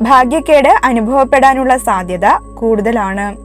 ഭാഗ്യക്കേട് അനുഭവപ്പെടാനുള്ള സാധ്യത കൂടുതലാണ്.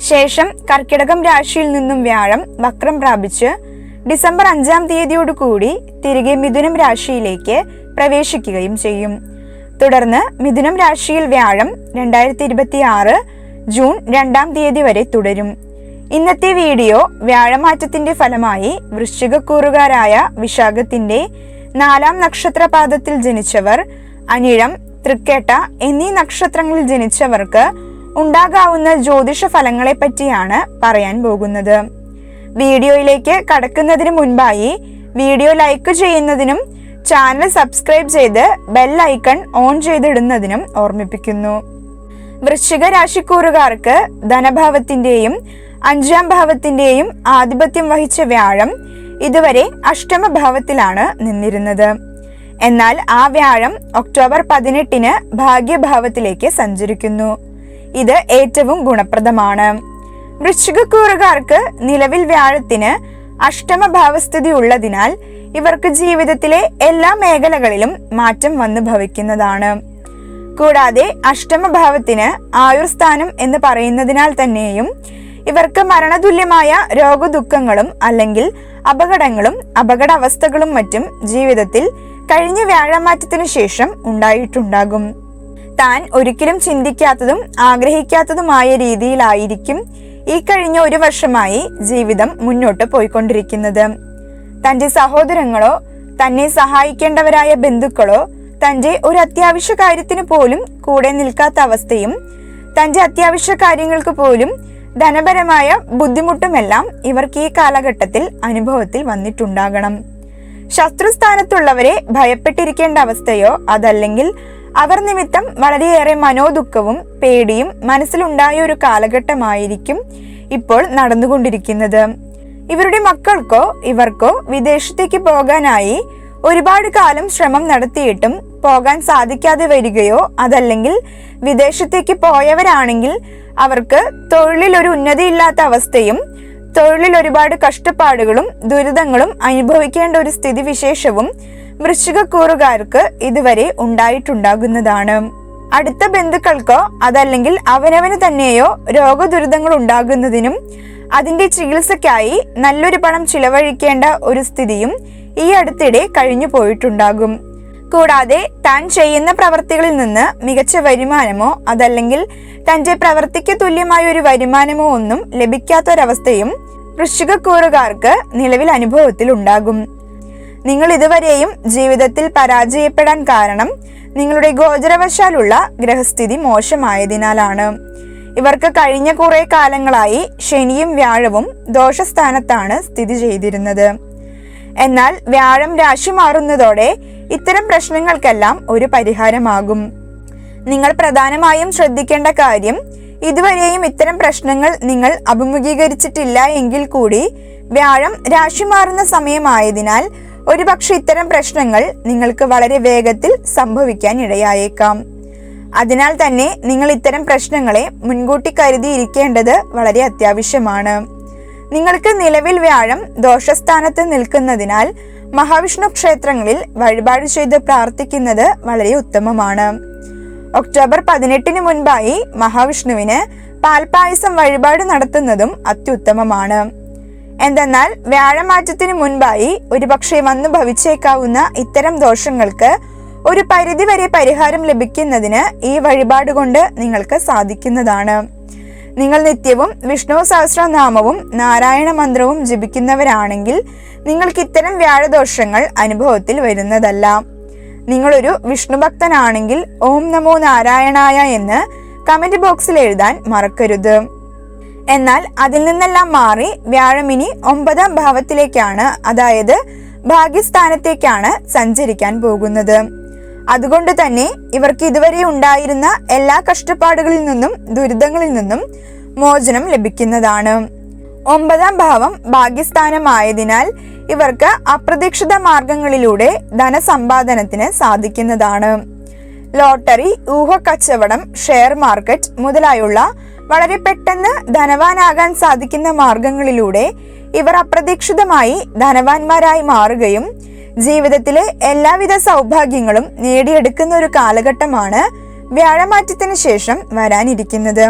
ശേഷം കർക്കിടകം രാശിയിൽ നിന്നും വ്യാഴം വക്രം പ്രാപിച്ച് ഡിസംബർ അഞ്ചാം തീയതിയോടുകൂടി തിരികെ മിഥുനം രാശിയിലേക്ക് പ്രവേശിക്കുകയും ചെയ്യും. തുടർന്ന് മിഥുനം രാശിയിൽ വ്യാഴം രണ്ടായിരത്തി ഇരുപത്തി ആറ് ജൂൺ രണ്ടാം തീയതി വരെ തുടരും. ഇന്നത്തെ വീഡിയോ വ്യാഴമാറ്റത്തിന്റെ ഫലമായി വൃശ്ചികക്കൂറുകാരായ വിശാഖത്തിന്റെ നാലാം നക്ഷത്രപാദത്തിൽ ജനിച്ചവർ അനിഴം തൃക്കേട്ട എന്നീ നക്ഷത്രങ്ങളിൽ ജനിച്ചവർക്ക് ഉണ്ടാകാവുന്ന ജ്യോതിഷ ഫലങ്ങളെ പറ്റിയാണ് പറയാൻ പോകുന്നത്. വീഡിയോയിലേക്ക് കടക്കുന്നതിന് മുൻപായി വീഡിയോ ലൈക്ക് ചെയ്യുന്നതിനും ചാനൽ സബ്സ്ക്രൈബ് ചെയ്ത് ബെൽ ഐക്കൺ ഓൺ ചെയ്തിടുന്നതിനും ഓർമ്മിപ്പിക്കുന്നു. വൃശ്ചിക രാശിക്കൂറുകാർക്ക് ധനഭാവത്തിന്റെയും അഞ്ചാം ഭാവത്തിന്റെയും ആധിപത്യം വഹിച്ച വ്യാഴം ഇതുവരെ അഷ്ടമഭാവത്തിലാണ് നിന്നിരുന്നത്. എന്നാൽ ആ വ്യാഴം ഒക്ടോബർ പതിനെട്ടിന് ഭാഗ്യഭാവത്തിലേക്ക് സഞ്ചരിക്കുന്നു. ഇത് ഏറ്റവും ഗുണപ്രദമാണ്. വൃശ്ചികക്കൂറുകാർക്ക് നിലവിൽ വ്യാഴത്തിന് അഷ്ടമഭാവസ്ഥിതി ഉള്ളതിനാൽ ഇവർക്ക് ജീവിതത്തിലെ എല്ലാ മേഖലകളിലും മാറ്റം വന്നു ഭവിക്കുന്നതാണ്. കൂടാതെ അഷ്ടമഭാവത്തിന് ആയുർസ്ഥാനം എന്ന് പറയുന്നതിനാൽ തന്നെയും ഇവർക്ക് മരണതുല്യമായ രോഗദുഃഖങ്ങളും അല്ലെങ്കിൽ അപകടങ്ങളും അപകടാവസ്ഥകളും മറ്റും ജീവിതത്തിൽ കഴിഞ്ഞ വ്യാഴമാറ്റത്തിനു ശേഷം ഉണ്ടായിട്ടുണ്ടാകും. താൻ ഒരിക്കലും ചിന്തിക്കാത്തതും ആഗ്രഹിക്കാത്തതുമായ രീതിയിലായിരിക്കും ഈ കഴിഞ്ഞ ഒരു വർഷമായി ജീവിതം മുന്നോട്ട് പോയിക്കൊണ്ടിരിക്കുന്നത്. തന്റെ സഹോദരങ്ങളോ തന്നെ സഹായിക്കേണ്ടവരായ ബന്ധുക്കളോ തന്റെ ഒരു അത്യാവശ്യ കാര്യത്തിന് പോലും കൂടെ നിൽക്കാത്ത അവസ്ഥയും തന്റെ അത്യാവശ്യ കാര്യങ്ങൾക്ക് പോലും ധനപരമായ ബുദ്ധിമുട്ടുമെല്ലാം ഇവർക്ക് ഈ കാലഘട്ടത്തിൽ അനുഭവത്തിൽ വന്നിട്ടുണ്ടാകണം. ശത്രുസ്ഥാനത്തുള്ളവരെ ഭയപ്പെട്ടിരിക്കേണ്ട അവസ്ഥയോ അതല്ലെങ്കിൽ അവർ നിമിത്തം വളരെയേറെ മനോദുഃഖവും പേടിയും മനസ്സിലുണ്ടായ ഒരു കാലഘട്ടമായിരിക്കും ഇപ്പോൾ നടന്നുകൊണ്ടിരിക്കുന്നത്. ഇവരുടെ മക്കൾക്കോ ഇവർക്കോ വിദേശത്തേക്ക് പോകാനായി ഒരുപാട് കാലം ശ്രമം നടത്തിയിട്ടും പോകാൻ സാധിക്കാതെ വരികയോ അതല്ലെങ്കിൽ വിദേശത്തേക്ക് പോയവരാണെങ്കിൽ അവർക്ക് തൊഴിലിൽ ഒരു ഉന്നതിയില്ലാത്ത അവസ്ഥയും തൊഴിലിൽ ഒരുപാട് കഷ്ടപ്പാടുകളും ദുരിതങ്ങളും അനുഭവിക്കേണ്ട ഒരു സ്ഥിതിവിശേഷവും വൃശ്ചികക്കൂറുകാർക്ക് ഇതുവരെ ഉണ്ടായിട്ടുണ്ടാകുന്നതാണ്. അടുത്ത ബന്ധുക്കൾക്കോ അതല്ലെങ്കിൽ അവനവന് തന്നെയോ രോഗദുരിതങ്ങൾ ഉണ്ടാകുന്നതിനും അതിന്റെ ചികിത്സയ്ക്കായി നല്ലൊരു പണം ചിലവഴിക്കേണ്ട ഒരു സ്ഥിതിയും ഈ അടുത്തിടെ കഴിഞ്ഞു പോയിട്ടുണ്ടാകും. കൂടാതെ താൻ ചെയ്യുന്ന പ്രവർത്തികളിൽ നിന്ന് മികച്ച വരുമാനമോ അതല്ലെങ്കിൽ തന്റെ പ്രവർത്തിക്ക് തുല്യമായ ഒരു വരുമാനമോ ഒന്നും ലഭിക്കാത്തൊരവസ്ഥയും വൃശ്ചികക്കൂറുകാർക്ക് നിലവിൽ അനുഭവത്തിൽ ഉണ്ടാകും. നിങ്ങൾ ഇതുവരെയും ജീവിതത്തിൽ പരാജയപ്പെടാൻ കാരണം നിങ്ങളുടെ ഗോചരവശാലുള്ള ഗ്രഹസ്ഥിതി മോശമായതിനാലാണ്. ഇവർക്ക് കഴിഞ്ഞ കുറെ കാലങ്ങളായി ശനിയും വ്യാഴവും ദോഷസ്ഥാനത്താണ് സ്ഥിതി ചെയ്തിരുന്നത്. എന്നാൽ വ്യാഴം രാശി മാറുന്നതോടെ ഇത്തരം പ്രശ്നങ്ങൾക്കെല്ലാം ഒരു പരിഹാരമാകും. നിങ്ങൾ പ്രധാനമായും ശ്രദ്ധിക്കേണ്ട കാര്യം ഇതുവരെയും ഇത്തരം പ്രശ്നങ്ങൾ നിങ്ങൾ അഭിമുഖീകരിച്ചിട്ടില്ല എങ്കിൽ കൂടി വ്യാഴം രാശി മാറുന്ന സമയമായതിനാൽ ഒരുപക്ഷെ ഇത്തരം പ്രശ്നങ്ങൾ നിങ്ങൾക്ക് വളരെ വേഗത്തിൽ സംഭവിക്കാൻ ഇടയായേക്കാം. അതിനാൽ തന്നെ നിങ്ങൾ ഇത്തരം പ്രശ്നങ്ങളെ മുൻകൂട്ടി കരുതിയിരിക്കേണ്ടത് വളരെ അത്യാവശ്യമാണ്. നിങ്ങൾക്ക് നിലവിൽ വ്യാഴം ദോഷസ്ഥാനത്ത് നിൽക്കുന്നതിനാൽ മഹാവിഷ്ണു ക്ഷേത്രങ്ങളിൽ വഴിപാട് ചെയ്ത് പ്രാർത്ഥിക്കുന്നത് വളരെ ഉത്തമമാണ്. ഒക്ടോബർ പതിനെട്ടിന് മുൻപായി മഹാവിഷ്ണുവിന് പാൽപായസം വഴിപാട് നടത്തുന്നതും അത്യുത്തമമാണ്. എന്തെന്നാൽ വ്യാഴമാറ്റത്തിന് മുൻപായി ഒരുപക്ഷെ വന്നു ഭവിച്ചേക്കാവുന്ന ഇത്തരം ദോഷങ്ങൾക്ക് ഒരു പരിധിവരെ പരിഹാരം ലഭിക്കുന്നതിന് ഈ വഴിപാട് കൊണ്ട് നിങ്ങൾക്ക് സാധിക്കുന്നതാണ്. നിങ്ങൾ നിത്യവും വിഷ്ണു സഹസ്രനാമവും നാരായണ മന്ത്രവും ജപിക്കുന്നവരാണെങ്കിൽ നിങ്ങൾക്ക് ഇത്തരം വ്യാഴദോഷങ്ങൾ അനുഭവത്തിൽ വരുന്നതല്ല. നിങ്ങളൊരു വിഷ്ണു ഭക്തനാണെങ്കിൽ ഓം നമോ നാരായണായ എന്ന് കമന്റ് ബോക്സിൽ എഴുതാൻ മറക്കരുത്. എന്നാൽ അതിൽ നിന്നെല്ലാം മാറി വ്യാഴമിനി ഒമ്പതാം ഭാവത്തിലേക്കാണ് അതായത് ഭാഗ്യസ്ഥാനത്തേക്കാണ് സഞ്ചരിക്കാൻ പോകുന്നത്. അതുകൊണ്ട് തന്നെ ഇവർക്ക് ഇതുവരെ ഉണ്ടായിരുന്ന എല്ലാ കഷ്ടപ്പാടുകളിൽ നിന്നും ദുരിതങ്ങളിൽ നിന്നും മോചനം ലഭിക്കുന്നതാണ്. ഒമ്പതാം ഭാവം ഭാഗ്യസ്ഥാനമായതിനാൽ ഇവർക്ക് അപ്രതീക്ഷിത മാർഗങ്ങളിലൂടെ ധനസമ്പാദനത്തിന് സാധിക്കുന്നതാണ്. ലോട്ടറി ഊഹക്കച്ചവടം ഷെയർ മാർക്കറ്റ് മുതലായുള്ള വളരെ പെട്ടെന്ന് ധനവാനാകാൻ സാധിക്കുന്ന മാർഗങ്ങളിലൂടെ ഇവർ അപ്രതീക്ഷിതമായി ധനവാന്മാരായി മാറുകയും ജീവിതത്തിലെ എല്ലാവിധ സൗഭാഗ്യങ്ങളും നേടിയെടുക്കുന്ന ഒരു കാലഘട്ടമാണ് വ്യാഴമാറ്റത്തിന് ശേഷം വരാനിരിക്കുന്നത്.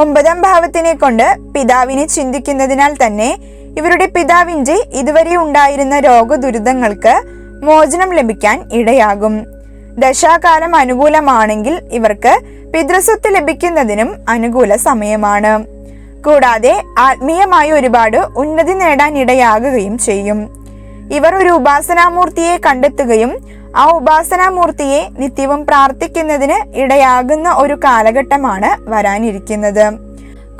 ഒമ്പതാം ഭാവത്തിനെ കൊണ്ട് പിതാവിനെ ചിന്തിക്കുന്നതിനാൽ തന്നെ ഇവരുടെ പിതാവിന്റെ ഇതുവരെ ഉണ്ടായിരുന്ന രോഗദുരിതങ്ങൾക്ക് മോചനം ലഭിക്കാൻ ഇടയാകും. ദശാകാലം അനുകൂലമാണെങ്കിൽ ഇവർക്ക് പിതൃസ്വത്ത് ലഭിക്കുന്നതിനും അനുകൂല സമയമാണ്. കൂടാതെ ആത്മീയമായി ഒരുപാട് ഉന്നതി നേടാൻ ഇടയാകുകയും ചെയ്യും. ഇവർ ഒരു ഉപാസനാമൂർത്തിയെ കണ്ടെത്തുകയും ആ ഉപാസനാമൂർത്തിയെ നിത്യവും പ്രാർത്ഥിക്കുന്നതിന് ഇടയാകുന്ന ഒരു കാലഘട്ടമാണ് വരാനിരിക്കുന്നത്.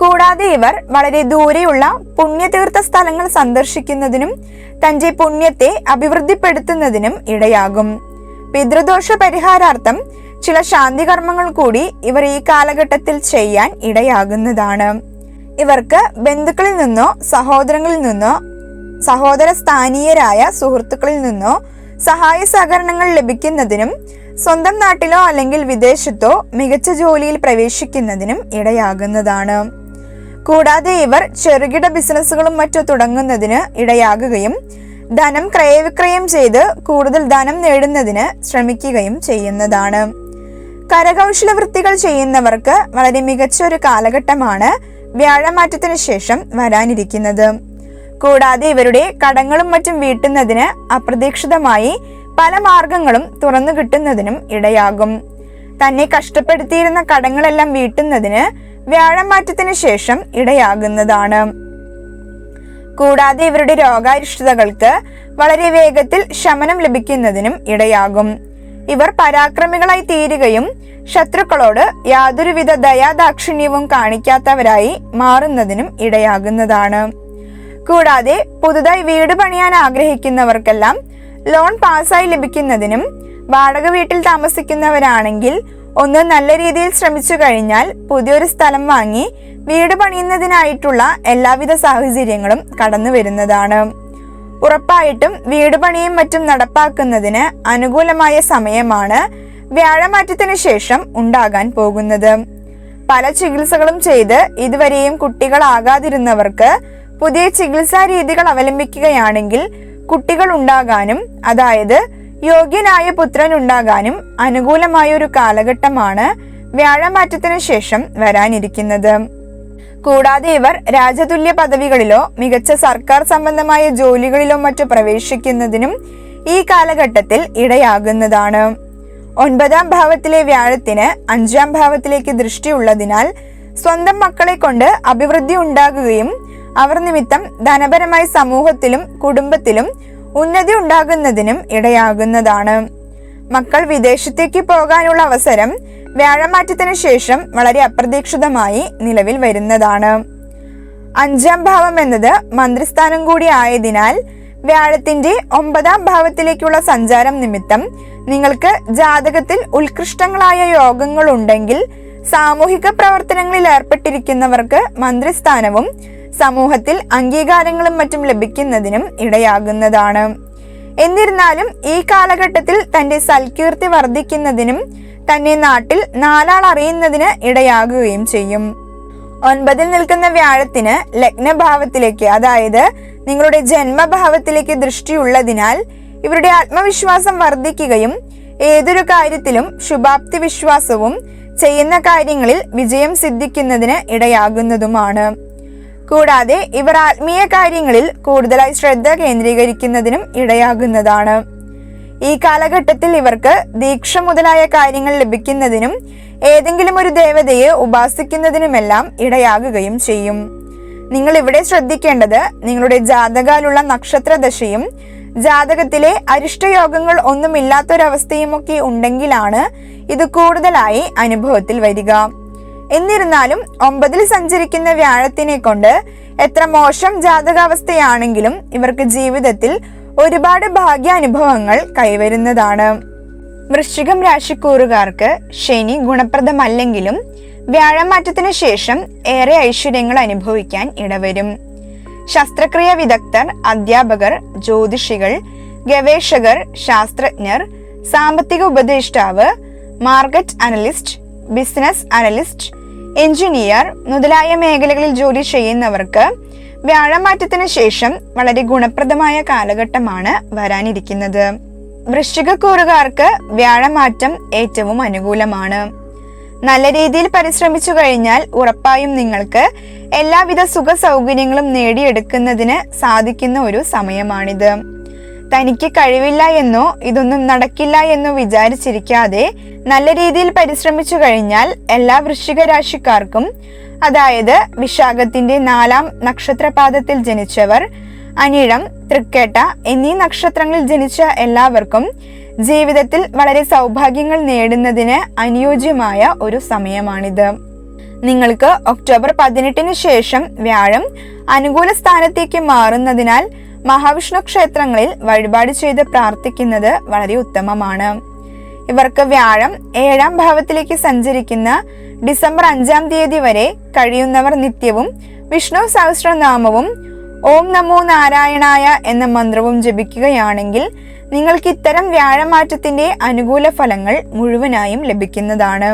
കൂടാതെ ഇവർ വളരെ ദൂരെയുള്ള പുണ്യതീർത്ഥ സ്ഥലങ്ങൾ സന്ദർശിക്കുന്നതിനും തന്റെ പുണ്യത്തെ അഭിവൃദ്ധിപ്പെടുത്തുന്നതിനും ഇടയാകും. പിതൃദോഷ പരിഹാരാർത്ഥം ചില ശാന്തികർമ്മങ്ങൾ കൂടി ഇവർ ഈ കാലഘട്ടത്തിൽ ചെയ്യാൻ ഇടയാകുന്നതാണ്. ഇവർക്ക് ബന്ധുക്കളിൽ നിന്നോ സഹോദരങ്ങളിൽ നിന്നോ സഹോദര സ്ഥാനീയരായ സുഹൃത്തുക്കളിൽ നിന്നോ സഹായ സഹകരണങ്ങൾ ലഭിക്കുന്നതിനും സ്വന്തം നാട്ടിലോ അല്ലെങ്കിൽ വിദേശത്തോ മികച്ച ജോലിയിൽ പ്രവേശിക്കുന്നതിനും ഇടയാകുന്നതാണ്. കൂടാതെ ഇവർ ചെറുകിട ബിസിനസ്സുകളും മറ്റു തുടങ്ങുന്നതിന് ഇടയാകുകയും ധനം ക്രയവിക്രയം ചെയ്ത് കൂടുതൽ ധനം നേടുന്നതിന് ശ്രമിക്കുകയും ചെയ്യുന്നതാണ്. കരകൗശല വൃത്തികൾ ചെയ്യുന്നവർക്ക് വളരെ മികച്ച ഒരു കാലഘട്ടമാണ് വ്യാഴമാറ്റത്തിന് ശേഷം വരാനിരിക്കുന്നത്. കൂടാതെ ഇവരുടെ കടങ്ങളും മറ്റും വീട്ടുന്നതിന് അപ്രതീക്ഷിതമായി പല മാർഗങ്ങളും തുറന്നു കിട്ടുന്നതിനും ഇടയാകും. തന്നെ കഷ്ടപ്പെടുത്തിയിരുന്ന കടങ്ങളെല്ലാം വീട്ടുന്നതിന് വ്യാഴമാറ്റത്തിന് ശേഷം ഇടയാകുന്നതാണ്. കൂടാതെ ഇവരുടെ രോഗാരിഷ്ടതകൾക്ക് വളരെ വേഗത്തിൽ ശമനം ലഭിക്കുന്നതിനും ഇടയാകും. ഇവർ പരാക്രമികളായി തീരുകയും ശത്രുക്കളോട് യാതൊരുവിധ ദയാദാക്ഷിണ്യവും കാണിക്കാത്തവരായി മാറുന്നതിനും ഇടയാകുന്നതാണ്. കൂടാതെ പുതുതായി വീട് പണിയാൻ ആഗ്രഹിക്കുന്നവർക്കെല്ലാം ലോൺ പാസ്സായി ലഭിക്കുന്നതിനും വാടക വീട്ടിൽ താമസിക്കുന്നവരാണെങ്കിൽ ഒന്ന് നല്ല രീതിയിൽ ശ്രമിച്ചു കഴിഞ്ഞാൽ പുതിയൊരു സ്ഥലം വാങ്ങി വീട് പണിയുന്നതിനായിട്ടുള്ള എല്ലാവിധ സാഹചര്യങ്ങളും കടന്നു വരുന്നതാണ്. ഉറപ്പായിട്ടും വീട് പണിയും മറ്റും നടപ്പാക്കുന്നതിന് അനുകൂലമായ സമയമാണ് വ്യാഴമാറ്റത്തിന് ശേഷം ഉണ്ടാകാൻ പോകുന്നത്. പല ചികിത്സകളും ചെയ്ത് ഇതുവരെയും കുട്ടികളാകാതിരുന്നവർക്ക് പുതിയ ചികിത്സാ രീതികൾ അവലംബിക്കുകയാണെങ്കിൽ കുട്ടികൾ ഉണ്ടാകാനും അതായത് യോഗ്യനായ പുത്രൻ ഉണ്ടാകാനും അനുകൂലമായ ഒരു കാലഘട്ടമാണ് വ്യാഴമാറ്റത്തിന് ശേഷം വരാനിരിക്കുന്നത്. കൂടാതെ ഇവർ രാജതുല്യ പദവികളിലോ മികച്ച സർക്കാർ സംബന്ധമായ ജോലികളിലോ മറ്റു പ്രവേശിക്കുന്നതിനും ഈ കാലഘട്ടത്തിൽ ഇടയാകുന്നതാണ്. ഒൻപതാം ഭാവത്തിലെ വ്യാഴത്തിന് അഞ്ചാം ഭാവത്തിലേക്ക് ദൃഷ്ടിയുള്ളതിനാൽ സ്വന്തം മക്കളെ കൊണ്ട് അഭിവൃദ്ധി ഉണ്ടാകുകയും അവർ നിമിത്തം ധനപരമായി സമൂഹത്തിലും കുടുംബത്തിലും ഉന്നതി ഉണ്ടാകുന്നതിനും ഇടയാകുന്നതാണ്. മക്കൾ വിദേശത്തേക്ക് പോകാനുള്ള അവസരം വ്യാഴമാറ്റത്തിന് ശേഷം വളരെ അപ്രതീക്ഷിതമായി നിലവിൽ വരുന്നതാണ്. അഞ്ചാം ഭാവം എന്നത് മന്ത്രിസ്ഥാനം കൂടി ആയതിനാൽ വ്യാഴത്തിന്റെ ഒമ്പതാം ഭാവത്തിലേക്കുള്ള സഞ്ചാരം നിമിത്തം നിങ്ങൾക്ക് ജാതകത്തിൽ ഉത്കൃഷ്ടങ്ങളായ യോഗങ്ങൾ ഉണ്ടെങ്കിൽ സാമൂഹിക പ്രവർത്തനങ്ങളിൽ ഏർപ്പെട്ടിരിക്കുന്നവർക്ക് മന്ത്രിസ്ഥാനവും സമൂഹത്തിൽ അംഗീകാരങ്ങളും മറ്റും ലഭിക്കുന്നതിനും ഇടയാകുന്നതാണ്. എന്നിരുന്നാലും ഈ കാലഘട്ടത്തിൽ തന്റെ സൽകീർത്തി വർദ്ധിക്കുന്നതിനും തന്നെ നാട്ടിൽ നാലാൾ അറിയുന്നതിന് ഇടയാകുകയും ചെയ്യും. ഒൻപതിൽ നിൽക്കുന്ന വ്യാഴത്തിന് ലഗ്നഭാവത്തിലേക്ക് അതായത് നിങ്ങളുടെ ജന്മഭാവത്തിലേക്ക് ദൃഷ്ടിയുള്ളതിനാൽ ഇവരുടെ ആത്മവിശ്വാസം വർദ്ധിക്കുകയും ഏതൊരു കാര്യത്തിലും ശുഭാപ്തി വിശ്വാസവും ചെയ്യുന്ന കാര്യങ്ങളിൽ വിജയം സിദ്ധിക്കുന്നതിന് ഇടയാകുന്നതുമാണ്. കൂടാതെ ഇവർ ആത്മീയ കാര്യങ്ങളിൽ കൂടുതലായി ശ്രദ്ധ കേന്ദ്രീകരിക്കുന്നതിനും ഇടയാകുന്നതാണ്. ഈ കാലഘട്ടത്തിൽ ഇവർക്ക് ദീക്ഷ മുതലായ കാര്യങ്ങൾ ലഭിക്കുന്നതിനും ഏതെങ്കിലും ഒരു ദേവതയെ ഉപാസിക്കുന്നതിനുമെല്ലാം ഇടയാകുകയും ചെയ്യും. നിങ്ങൾ ഇവിടെ ശ്രദ്ധിക്കേണ്ടത് നിങ്ങളുടെ ജാതകാലുള്ള നക്ഷത്രദശയും ജാതകത്തിലെ അരിഷ്ടയോഗങ്ങൾ ഒന്നുമില്ലാത്തൊരവസ്ഥയുമൊക്കെ ഉണ്ടെങ്കിലാണ് ഇത് കൂടുതലായി അനുഭവത്തിൽ വരിക. എന്നിരുന്നാലും ഒമ്പതിൽ സഞ്ചരിക്കുന്ന വ്യാഴത്തിനെ കൊണ്ട് എത്ര മോശം ജാതകാവസ്ഥയാണെങ്കിലും ഇവർക്ക് ജീവിതത്തിൽ ഒരുപാട് ഭാഗ്യാനുഭവങ്ങൾ കൈവരുന്നതാണ്. വൃശ്ചികം രാശിക്കൂറുകാർക്ക് ശനി ഗുണപ്രദമല്ലെങ്കിലും വ്യാഴമാറ്റത്തിന് ശേഷം ഏറെ ഐശ്വര്യങ്ങൾ അനുഭവിക്കാൻ ഇടവരും. ശസ്ത്രക്രിയ വിദഗ്ധർ അധ്യാപകർ ജ്യോതിഷികൾ ഗവേഷകർ ശാസ്ത്രജ്ഞർ സാമ്പത്തിക ഉപദേഷ്ടാവ് market analyst business analyst engineer മുതലായ മേഖലകളിൽ ജോലി ചെയ്യുന്നവർക്ക് വ്യാഴമാറ്റത്തിന് ശേഷം വളരെ ഗുണപ്രദമായ കാലഘട്ടമാണ് വരാനിരിക്കുന്നത്. വൃശ്ചികക്കൂറുകാർക്ക് വ്യാഴമാറ്റം ഏറ്റവും അനുകൂലമാണ്. നല്ല രീതിയിൽ പരിശ്രമിച്ചു കഴിഞ്ഞാൽ ഉറപ്പായും നിങ്ങൾക്ക് എല്ലാവിധ സുഖ സൗകര്യങ്ങളും നേടിയെടുക്കുന്നതിന് സാധിക്കുന്ന ഒരു സമയമാണിത്. തനിക്ക് കഴിവില്ല എന്നോ ഇതൊന്നും നടക്കില്ല എന്നോ വിചാരിച്ചിരിക്കാതെ നല്ല രീതിയിൽ പരിശ്രമിച്ചു കഴിഞ്ഞാൽ എല്ലാ വൃശ്ചിക രാശിക്കാർക്കും അതായത് വിശാഖത്തിന്റെ നാലാം നക്ഷത്രപാദത്തിൽ ജനിച്ചവർ അനിഴം തൃക്കേട്ട എന്നീ നക്ഷത്രങ്ങളിൽ ജനിച്ച എല്ലാവർക്കും ജീവിതത്തിൽ വളരെ സൗഭാഗ്യങ്ങൾ നേടുന്നതിന് അനുയോജ്യമായ ഒരു സമയമാണിത്. നിങ്ങൾക്ക് ഒക്ടോബർ പതിനെട്ടിന് ശേഷം വ്യാഴം അനുകൂല സ്ഥാനത്തേക്ക് മാറുന്നതിനാൽ മഹാവിഷ്ണു ക്ഷേത്രങ്ങളിൽ വഴിപാട് ചെയ്ത് പ്രാർത്ഥിക്കുന്നത് വളരെ ഉത്തമമാണ്. ഇവർക്ക് വ്യാഴം ഏഴാം ഭാവത്തിലേക്ക് സഞ്ചരിക്കുന്ന ഡിസംബർ അഞ്ചാം തീയതി വരെ കഴിയുന്നവർ നിത്യവും വിഷ്ണു സഹസ്രനാമവും ഓം നമോ നാരായണായ എന്ന മന്ത്രവും ജപിക്കുകയാണെങ്കിൽ നിങ്ങൾക്ക് ഇത്തരം വ്യാഴമാറ്റത്തിന്റെ അനുകൂല ഫലങ്ങൾ മുഴുവനായും ലഭിക്കുന്നതാണ്.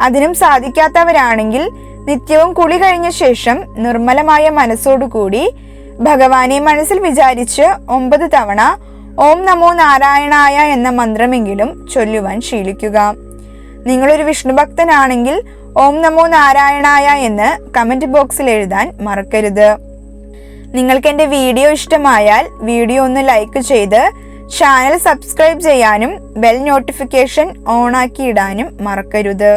അതിനും സാധിക്കാത്തവരാണെങ്കിൽ നിത്യവും കുളി കഴിഞ്ഞ ശേഷം നിർമ്മലമായ മനസ്സോടുകൂടി ഭഗവാനെ മനസ്സിൽ വിചാരിച്ച് ഒമ്പത് തവണ ഓം നമോ നാരായണായ എന്ന മന്ത്രമെങ്കിലും ചൊല്ലുവാൻ ശീലിക്കുക. നിങ്ങളൊരു വിഷ്ണു ഭക്തനാണെങ്കിൽ ഓം നമോ നാരായണായ എന്ന് കമന്റ് ബോക്സിൽ എഴുതാൻ മറക്കരുത്. നിങ്ങൾക്ക് എന്റെ വീഡിയോ ഇഷ്ടമായാൽ വീഡിയോ ഒന്ന് ലൈക്ക് ചെയ്ത് ചാനൽ സബ്സ്ക്രൈബ് ചെയ്യാനും ബെൽ നോട്ടിഫിക്കേഷൻ ഓണാക്കി ഇടാനും മറക്കരുത്.